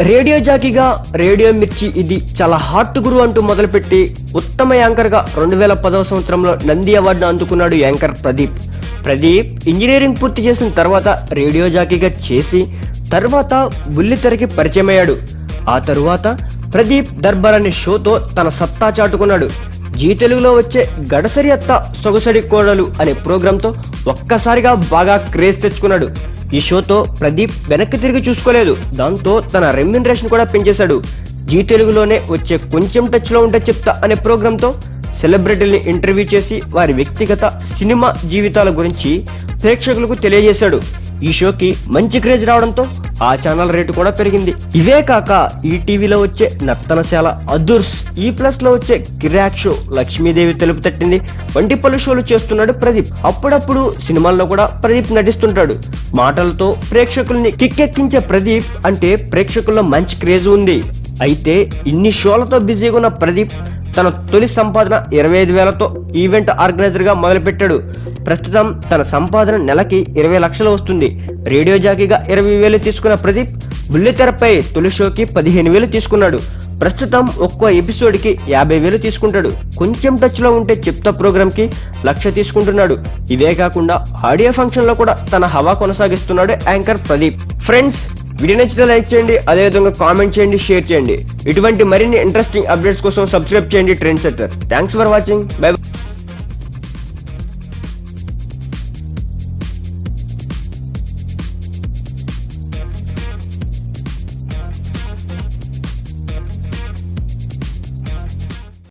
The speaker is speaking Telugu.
రేడియో జాకీగా రేడియో మిర్చి ఇది చాలా హాట్ గురు అంటూ మొదలుపెట్టి ఉత్తమ యాంకర్గా రెండు వేల పదవ సంవత్సరంలో నంది అవార్డును అందుకున్నాడు యాంకర్ ప్రదీప్. ప్రదీప్ ఇంజనీరింగ్ పూర్తి చేసిన తర్వాత రేడియో జాకీగా చేసి తర్వాత బుల్లితెరకి పరిచయమయ్యాడు. ఆ తరువాత ప్రదీప్ దర్బార్ అనే షోతో తన సత్తా చాటుకున్నాడు. జీ తెలుగులో వచ్చే గడసరి అత్త సొగసడి కోడలు అనే ప్రోగ్రాంతో ఒక్కసారిగా బాగా క్రేజ్ తెచ్చుకున్నాడు. ఈ షోతో ప్రదీప్ వెనక్కి తిరిగి చూసుకోలేదు. దాంతో తన రెమ్యునరేషన్ కూడా పెంచేశాడు. జీ తెలుగులోనే వచ్చే కొంచెం టచ్లో ఉంటే చెప్తా అనే ప్రోగ్రాంతో సెలబ్రిటీల్ని ఇంటర్వ్యూ చేసి వారి వ్యక్తిగత సినిమా జీవితాల గురించి ప్రేక్షకులకు తెలియజేశాడు. ఈ షోకి మంచి క్రేజ్ రావడంతో ఆ ఛానల్ రేటు కూడా పెరిగింది. ఇవే కాక ఈ టీవీలో వచ్చే నర్తనశాల అదుర్స్ ఈ ప్లస్లో వచ్చే కిరాక్ షో లక్ష్మీదేవి తెలుపు తట్టింది. వంటి పలు షోలు చేస్తున్నాడు ప్రదీప్. అప్పుడప్పుడు సినిమాల్లో కూడా ప్రదీప్ నటిస్తుంటాడు. మాటలతో ప్రేక్షకుల్ని కిక్కెక్కించే ప్రదీప్ అంటే ప్రేక్షకుల్లో మంచి క్రేజ్ ఉంది. అయితే ఇన్ని షోలతో బిజీగా ఉన్న ప్రదీప్ తన తొలి సంపాదన ఇరవై ఐదు వేలతో ఈవెంట్ ఆర్గనైజర్గా మొదలుపెట్టాడు. ప్రస్తుతం తన సంపాదన నెలకి ఇరవై లక్షలు వస్తుంది. రేడియో జాకీగా ఇరవై వేలు తీసుకున్న ప్రదీప్ బుల్లితెరపై తొలి షోకి పదిహేను వేలు తీసుకున్నాడు. ప్రస్తుతం ఒక్కో ఎపిసోడ్కి యాభై వేలు తీసుకుంటాడు. కొంచెం టచ్లో ఉంటే చెప్తా ప్రోగ్రామ్కి లక్ష తీసుకుంటున్నాడు. ఇవే కాకుండా ఆడియో ఫంక్షన్లో కూడా తన హవా కొనసాగిస్తున్నాడు యాంకర్ ప్రదీప్. ఫ్రెండ్స్ వీడియో నచ్చితే లైక్ చేయండి అదేవిధంగా కామెంట్ చేయండి షేర్ చేయండి. ఇటువంటి మరిన్ని ఇంట్రెస్టింగ్ అప్డేట్స్ కోసం సబ్స్క్రైబ్ చేయండి trend setter thanks for watching bye